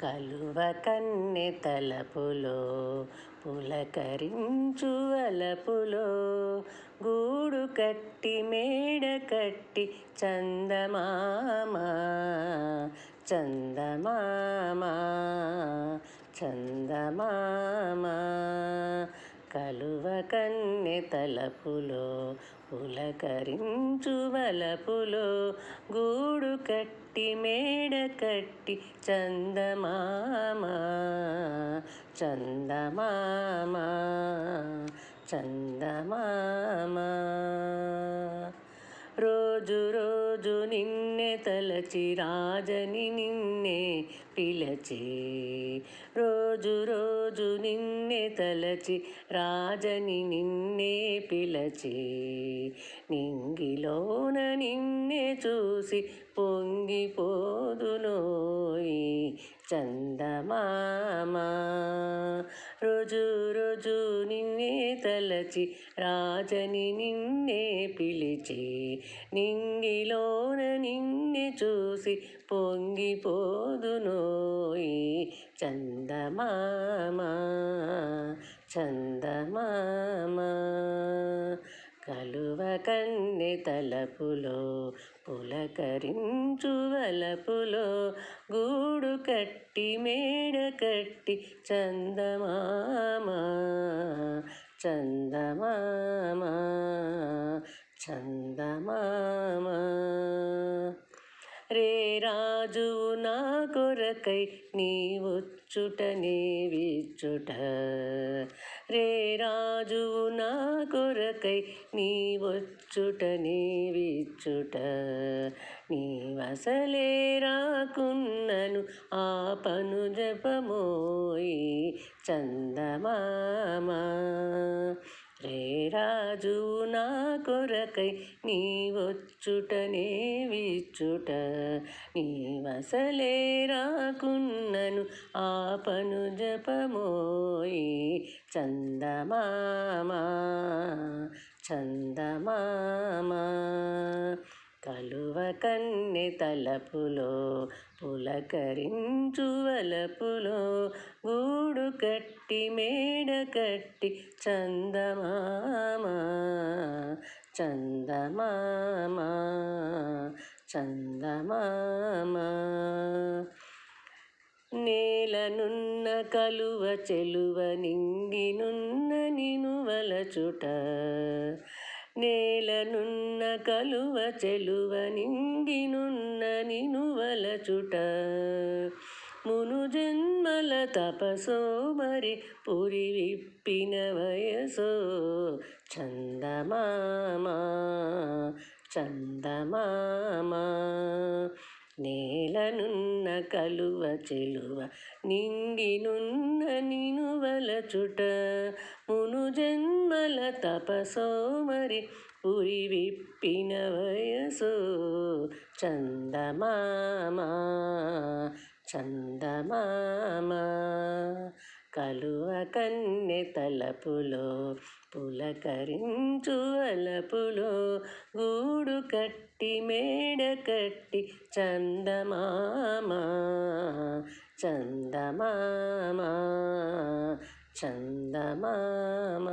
కలువ కన్నె తలపులో పులకరించు వలపులో గూడు కట్టి మేడ కట్టి చందమామ చందమామ చందమామ. కలువ కన్నె తలపులో పులకరించు వలపులో గూడు కట్టి మేడ కట్టి చందమామ చందమామ చందమామ. రోజు రోజు నిన్నే తలచి రాజని నిన్నే పిలచి. రోజు రోజు నిన్నే తలచి రాజని నిన్నే పిలచి. నింగిలోన నిన్నే చూసి పొంగిపోదునోయి చందమామా. రోజు రోజు నిన్నే తలచి రాజని నిన్నే పిలిచి నింగిలోన నిన్నే చూసి పొంగిపోదునోయి చందమామ చందమామ కలు కన్నె తలపులో పులకరించు వలపులో గూడు కట్టి మేడ కట్టి చందమామ చందమామ చందమామ. రే రాజు నా కొరకై నీవొచ్చుట నీవిచ్చుట. రే రాజు నా కొరకై నీవొచ్చుట నీవిచ్చుట. నీవసలే రాకున్నను ఆ పను జపమోయి చందమామా. రే రాజు నా కొరకై నీవొచ్చుటనే విచ్చుట నీ వసలే రాకున్నను ఆపను జపమోయి చందమామా చందమామా. కన్నె తలపులో పులకరించు వలపులో గూడు కట్టి మేడ కట్టి చందమామ చందమామ చందమామ. నేలనున్న కలువ చెలువ నింగినున్న నినువలచుట నేలనున్న కలువ చెలువ నింగినున్న నినువలచుట మును జన్మల తపసో మరి పురి విప్పిన వయసో చందమామా చందమామా. నేలనున్న కలువ చెలువ నింగినున్న నినువలచుట మును జన్మల తపసో మరి పురి విప్పిన వయసు. చందమామా చందమామా కలువ కన్నె తలపులో పులకరించు అలపులో గూడు కట్టి మేడ కట్టి చందమామా చందమామా చందమామ